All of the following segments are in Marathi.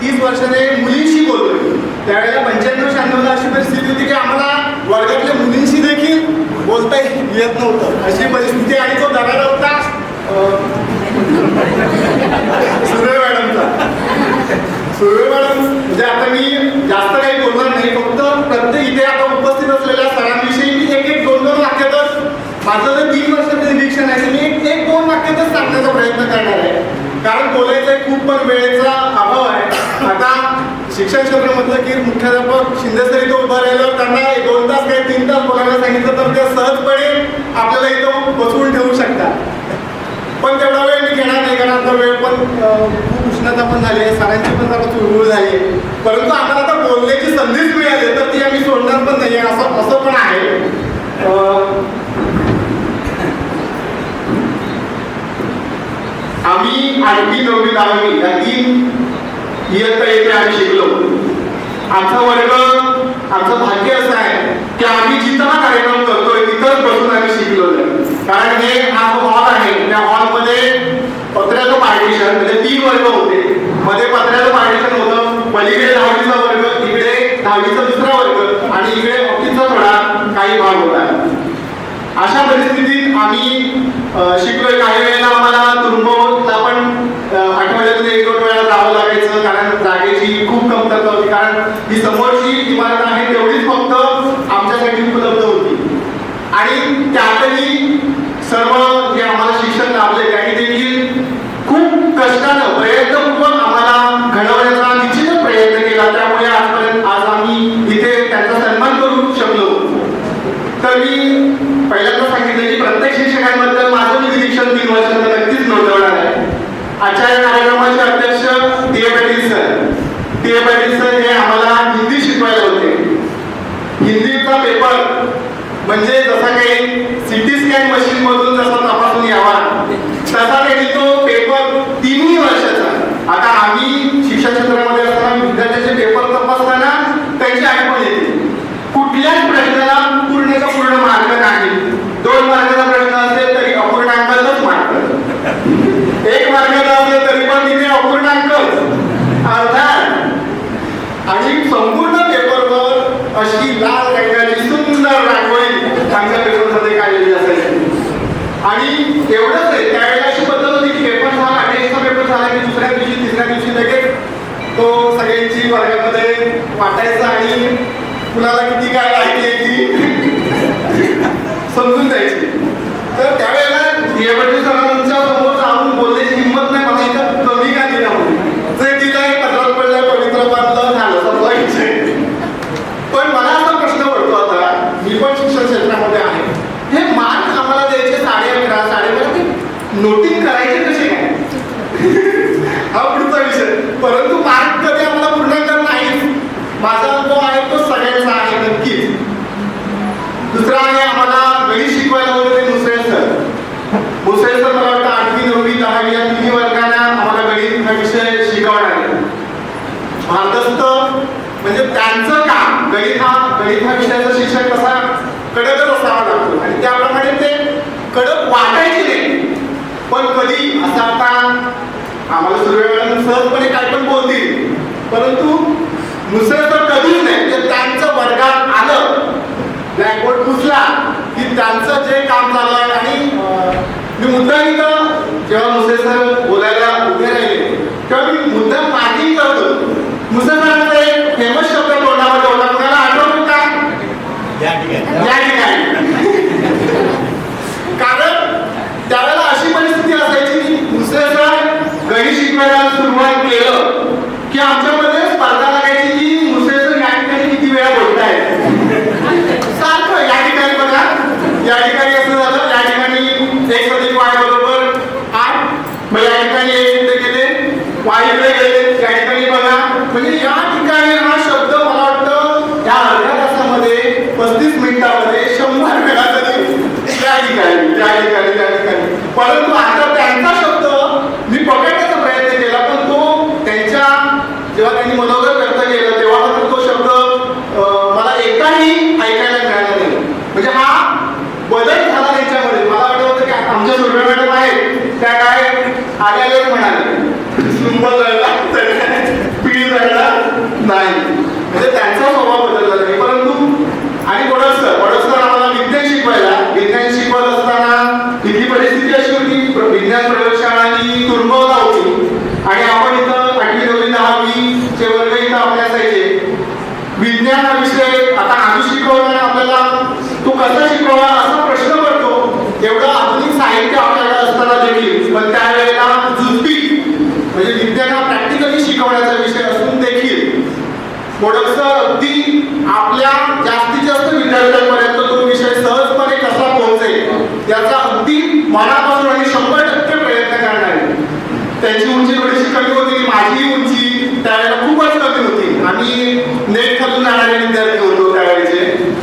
तीस वर्षाने मुलींशी बोलतोय. त्यावेळेला पंच्याण्णव शहाण्णवला अशी परिस्थिती होती की आम्हाला वर्गातल्या मुलींशी देखील बोलता येत नव्हतं. अशी परिस्थिती आणि तो दरारा होता सुरे मॅडमचा. सुरे मॅडम म्हणजे आता मी जास्त काही बोलणार नाही फक्त प्रत्येक इथे आता उपस्थित असलेल्या सरांविषयी मी एक एक दोन दोन वाक्यातच माझं जे तीन वर्षाचं निरीक्षण आहे ते मी एक एक दोन वाक्यातच सांगण्याचा प्रयत्न करणार आहे कारण बोलायचा एक खूप पण वेळेचा अभाव आहे आता शिक्षण क्षेत्रामधलं की मुख्याध्यापक शिंदे सर इथं उभं राहिल्यावर त्यांना एक दोन तास काही तीन तास बोलायला सांगितलं तर ते सहजपणे आपल्याला इथं बसवून ठेवू शकतात. पण तेवढा वेळ मी घेणार नाही कारण आता वेळ पण खूप उष्णता पण झाली आहे सारांची पण जरा चुळबुळ झाली आहे. परंतु आम्हाला आता बोलण्याची संधीच मिळाली तर ती आम्ही सोडणार पण नाही असं असं पण आहे. अं, आम्ही आठवी नववी दहावी या तीन इयत्ता येथे आम्ही शिकलो. आमचा वर्ग आमचं भाग्य असं आहे की आम्ही जिथं हा कार्यक्रम करतोय तिथंच बसून आम्ही शिकलो कारण हे हा जो हॉल आहे त्या हॉलमध्ये पत्र्याचं पार्टिशन म्हणजे तीन वर्ग होते. मध्ये पत्र्याचं पार्टिशन होतं पलीकडे दहावीचा वर्ग इकडे दहावीचा दुसरा वर्ग आणि इकडे ऑफिसचा थोडा काही भाग होता. अशा परिस्थितीत आम्ही अ, शिकलोय काही वेळेला आम्हाला तुरुंबला पण अ, आठवड्यातून एक दोन वेळा जावं लागायचं कारण जागेची खूप कमतरता होती कारण ही समोरची इमारत आहे तेवढीच फक्त आमच्यासाठी उपलब्ध होती. आणि त्यातही सर्व जे आम्हाला शिक्षण लाभले त्यांनी देखील खूप कष्टानं प्रयत्नपूर्वक आम्हाला घडवण्याचा निश्चितच प्रयत्न केला. त्यामुळे आजपर्यंत आज आम्ही इथे त्यांचा सन्मान करू शकलो. तर मी पहिल्यांदा सांगितलं की प्रत्येक शिक्षकांबद्दल माझं निरीक्षण तीन वर्षाचं नक्कीच नोंदवणार आहे. आजच्या नारायण ते पहिले सर हे आम्हाला हिंदी शिकवायला होते. हिंदीचा पेपर म्हणजे जसा काही सिटी स्कॅन मशीन मधून जसा तपासून यावा तसा त्यांनी तो पेपर तिन्ही वर्षाचा. आता आम्ही शिक्षण क्षेत्रामध्ये असताना विद्यार्थ्याचे पेपर तपासताना त्यांची आठवण येते कुठल्याच प्रश्नाला पूर्णचा पूर्ण मार्क नाही दोन मार्काचा प्रश्न असेल तरी अपूर्णांकाचाच मार्क एक मार्काचा असेल तरी पण तिथे अपूर्णांकच अर्थात आणि संपूर्ण पेपरवर अशी लाल रंगाची सुंदर रांगोळी आमच्या पेपरमध्ये काढलेली असायची एवढंच आहे. त्यावेळेला अशी पद्धत होती की पेपर झाला अटेन्सचा पेपर झाला की दुसऱ्या दिवशी तिसऱ्या दिवशी लगेच तो सगळ्यांची वर्गामध्ये वाटायचा आणि कुणाला किती काय माहिती यायची. समजून जायची. तर त्यावेळेला देवटी सरांच्या समोर जाऊन बोलण्याची हिंमत नाही मला इथं कमी का दिला म्हणून जे दिलंय पत्रात पडलं पवित्र बांधलं झालं समजा विषय पण मला असा प्रश्न पडतो आता मी पण शिक्षण क्षेत्रामध्ये आहे हे मार्क आम्हाला द्यायचे साडे अकरा साडेबारा ते नोटिंग करायचे कसे काय हा पुढचा विषय परंतु मार्क कधी आम्हाला पूर्णांक नाही माझा अनुभव आहे तो सगळ्यांचा आहे नक्कीच दुसरा आहे आम्हाला गणित शिकवायला होते ते मुसळे सर मुसळे सर मला वाटतं आठवी नववी दहावी या तिन्ही वर्गांना आम्हाला गणित हा विषय शिकवणार आहे भारदस्त म्हणजे त्यांचं काम गणित हा गणित हा विषयाचा शिक्षक कसा कडकच असावा लागतो. आणि त्याप्रमाणे ते कडक वाटायचे नाही पण कधी असं आता आम्हाला सूर्यवेळा सहजपणे काय पण बोलतील. परंतु मुसळ तर कधीच नाही. तर त्यांचं वर्गात आलं ब्लॅकबोर्ड पुसला की त्यांचं जे काम चालू आणि मी मुद्दा इथं जेव्हा मुसे सर बोलायला उभे राहिले तेव्हा मी मुद्दा मागे करतो मुसे सरांचा एक फेमस शब्द तोंडामध्ये होता कुणाला आठवतो का या ठिकाणी या ठिकाणी कारण त्यावेळेला अशी परिस्थिती असायची की दुसरे सर गणित शिकवायला सुरुवात केलं की आमच्यामध्ये स्पर्धा लागायची की मुसे सर या ठिकाणी किती वेळा बोलतायत सारखं या ठिकाणी बघा या ठिकाणी असं झालं या ठिकाणी एक अधिक वाय बरोबर आठ मग या ठिकाणी एक इथे गेले वाय इकडे गेले या ठिकाणी बघा म्हणजे या ठिकाणी हा शब्द मला वाटतं या अर्ध्या तासामध्ये पस्तीस मिनिटामध्ये शंभर वेळा तरी त्या ठिकाणी त्या ठिकाणी त्या ठिकाणी. परंतु आता त्यांचा शब्द मी पकडण्याचा प्रयत्न केला पण तो त्यांच्या जेव्हा त्यांनी मनोगत व्यक्त केलं तेव्हा मात्र तो शब्द मला एकाही ऐकायला मिळाला नाही. म्हणजे हा बदल झाला त्याच्यामध्ये. मला वाटत होतं की आमच्या सुरवे मॅडम आहेत त्या काय आल्यावर म्हणाले. घडला नाही. म्हणजे त्यांचा स्वभाव बदलला नाही. परंतु आणि पडसकर पडसकर आम्हाला विज्ञान शिकवायला? विज्ञान शिकवत असताना तिथली परिस्थिती अशी होती विज्ञान प्रयोगशाळा ही तुरमवला होती. आणि आपण इथं आठवी नववी दहावीचे वर्ग इथं अभ्यासायचे विज्ञान विषय आता आम्ही शिकवणार आपल्याला तो कसा शिकवला असा प्रश्न पडतो. एवढं आधुनिक साहित्य आपल्याकडे असताना देखील. पण त्या विज्ञान शिकवण्याचा विषय असून देखील मोडकसर अगदी आपल्या जास्तीत जास्त विद्यार्थ्यांपर्यंत तो विषय सहजपणे कसा पोहोचेल याचा अगदी मनापासून आणि शंभर टक्के प्रयत्न करणार त्यांची उंची थोडीशी कमी होती माझी उंची त्यावेळेला खूपच कमी होती. आम्ही नेट खालून जाणारे विद्यार्थी होतो त्यावेळेचे.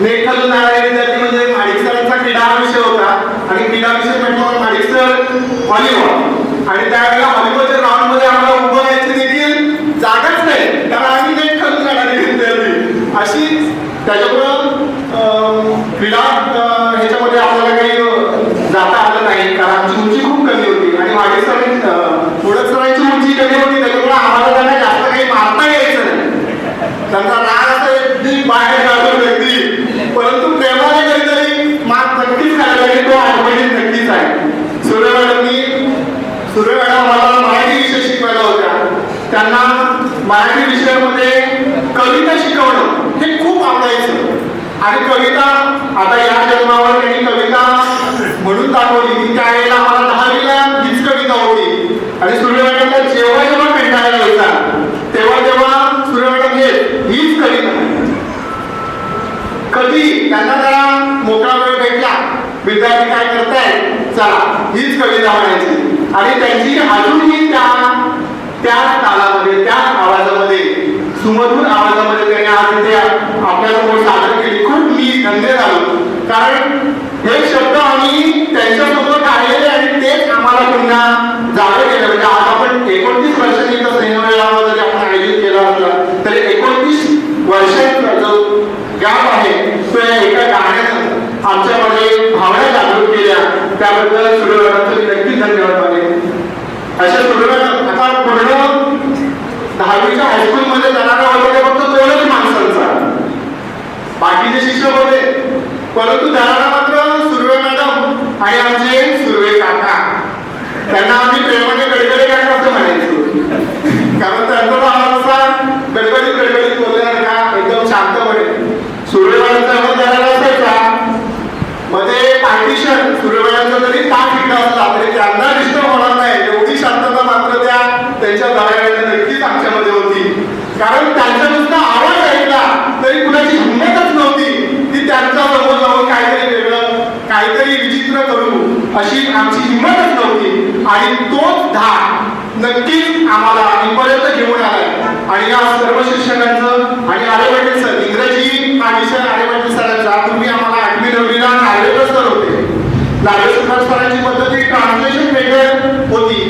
नेट खालून जाणारे विद्यार्थी म्हणजे माडिक सरांचा क्रीडा विषय होता. आणि क्रीडा विषय म्हणजे म्हटल्यावर माडिक सर व्हॉलीबॉल आणि त्यावेळेला मध्ये आम्हाला उभं राहायची देखील जागाच नाही. कारण आम्ही नेट खालून जाणारे विद्यार्थी अशी त्याच्यामुळं अं, क्रीडा ह्याच्यामध्ये आपल्याला काही जाता आलं नाही. कारण आमची उंची खूप कमी होती. आणि मागे सर मोडक सरांची उंची कमी होती. त्याच्यामुळे आम्हाला त्यांना जास्त काही मारता यायचं नाही. त्यांचा राग असा बाहेर काढून व्यक्ती परंतु प्रेमाने काहीतरी मात नक्कीच खायला लागेल. तो आठवणी नक्कीच आहे. सूर्य मॅडमनी सूर्य मॅडम मला मराठी विषय शिकवायला होत्या त्यांना मराठी विषयामध्ये कविता शिकवणं हे खूप आवडायचं. आणि कविता आता या जन्मावर त्यांनी कविता म्हणून दाखवली. की त्यावेळेला मला दहावीला हीच कविता होती. आणि सूर्य जेव्हा जेव्हा कंटाळायला होता तेव्हा तेव्हा सूर्य घेत हे हीच कविता. कधी त्यांना जरा मोकळा वेळ भेटला विद्यार्थी काय करताय चला हीच कविता म्हणायची. आणि त्यांची अजूनही त्या तालामध्ये त्या आवाजामध्ये सुमधून आवाजामध्ये त्याने आज इथे आपल्यासमोर सादर केली. खूप मी धन्य झालो. कारण हे शब्द आम्ही त्यांच्यासोबत काढलेले आणि तेच आम्हाला पुन्हा जागे केलं. म्हणजे आज आपण एकोणतीस वर्षांनी इथं स्नेहमेळावा जरी आपण आयोजित केला असला तरी एकोणतीस वर्षांचा जो गॅप आहे तो या एका गाण्यानं आमच्यामध्ये भावना जागृत केल्या. त्याबद्दल सूर्यवराचं मी नक्कीच धन्यवाद मानेन अशा सूर्यवर आता पूर्ण दहावीच्या हायस्कूलमध्ये जाणारा वर्ग फक्त दोनच माणसांचा. बाकीचे शिक्षक होते. परंतु जाणारा मात्र सुर्वे मॅडम आणि आमचे सुर्वे काका. त्यांना आम्ही प्रेमाने गडगडे काका असं म्हणायचो कारण त्यांचा तो आवाज असा गडगडीत गडगडीत बोलणार का एकदम शांतपणे सूर्यवाडांचा आवाज त्याला असायचा मध्ये पार्टिशन सूर्यवाडांचा जरी ताक इकडं असला तरी त्यांना डिस्टर्ब होणार नाही एवढी शांतता मात्र त्या त्यांच्या दराड्याने नक्कीच आमच्यामध्ये होती कारण त्यांचा नुसता आवाज ऐकला तरी कुणाची हिंमतच नव्हती ती त्यांच्यासमोर जाऊन काहीतरी वेगळं काहीतरी विचित्र करू अशी आमची हिंमतच नव्हती आणि तोच धाक नक्कीच आम्हाला इथपर्यंत घेऊन आलाय. आणि या सर्व शिक्षकांचं आणि आरे सर इंग्रजी हा विषय आरे सरांचा तुम्ही आम्हाला आठवी नववीला नार्वेकर सर होते. नार्वेकर सरांची पद्धत ट्रान्सलेशन मेथड होती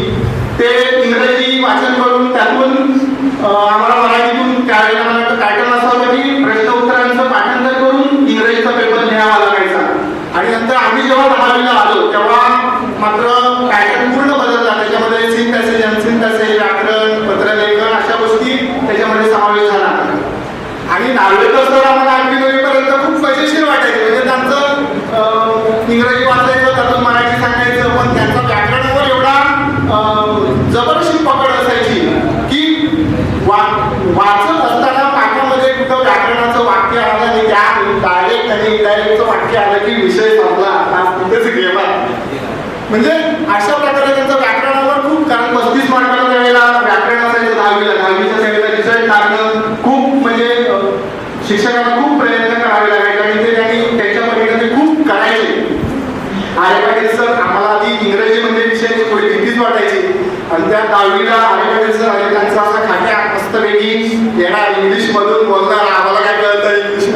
ते इंग्रजी वाचन करून त्यातून अं, आम्हाला मराठीतून त्यावेळेला मला वाटतं पॅटर्न असा होता की प्रश्न उत्तरांचं पाठांतर करून इंग्रजीचा पेपर लिहावा लागायचा आणि नंतर आम्ही जेव्हा दहावीला आलो तेव्हा मात्र पॅटर्न पूर्ण बदलला त्याच्यामध्ये सिन पॅसेज अनसिन पॅसेज व्याकरण पत्रलेखन अशा गोष्टी त्याच्यामध्ये समावेश झाला आणि नार्वेकर सर आम्हाला आठवी नववीपर्यंत खूप मजेशीर वाटायचे म्हणजे त्यांचं अं, इंग्रजी वाचायचं त्यातून मराठी सांगायचं पण त्यांचा व्याकरणावर एवढा अं, जबरदस्त पकड असायची की वा वाचत असताना पाठामध्ये कुठं व्याकरणाचं वाक्य आलं आणि त्या डायरेक्ट आणि इनडायरेक्टचं वाक्य आलं की विषय संपला. तिथेच कुठेच गेला. म्हणजे अशा प्रकारे त्यांचं व्याकरणावर खूप कारण पस्तीस मार्काला त्यावेळेला व्याकरण असायचं दहावीला दहावीच्या त्यावेळेला रिझल्ट लागणं खूप म्हणजे शिक्षकांना खूप प्रयत्न करावे लागायचे आणि ते त्यांनी त्याच्या परीने ते खूप करायचे. आरे पाटील सर आम्हाला आधी इंग्रजीमध्ये विषयाची थोडी भीतीच वाटायची. आणि त्या दहावीला आरे पाटील सर आणि त्यांचा असा సంస్థ పెట్టి ఏడా ఇంగ్లీష్ పదులు పొందా? ఆ బలగడ్డ ఇంగ్లీష్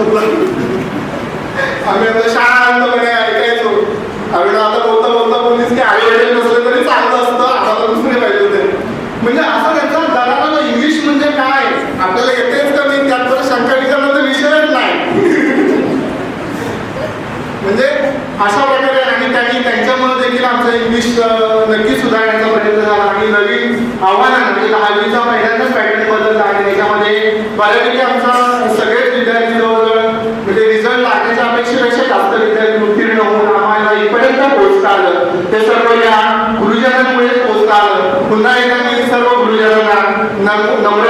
అవి చాలా అవి మొత్తం మొత్తం తీసుకు అవి बऱ्यापैकी आमचा सगळेच विद्यार्थी जवळजवळ म्हणजे रिझल्ट लागण्याच्या अपेक्षेपेक्षा जास्त विद्यार्थी उत्तीर्ण होऊन आम्हाला इथपर्यंत पोहोचता आलं. ते सर्व या गुरुजनांमुळे पोहोचता आलं. पुन्हा एकदा मी सर्व गुरुजनांना नम्र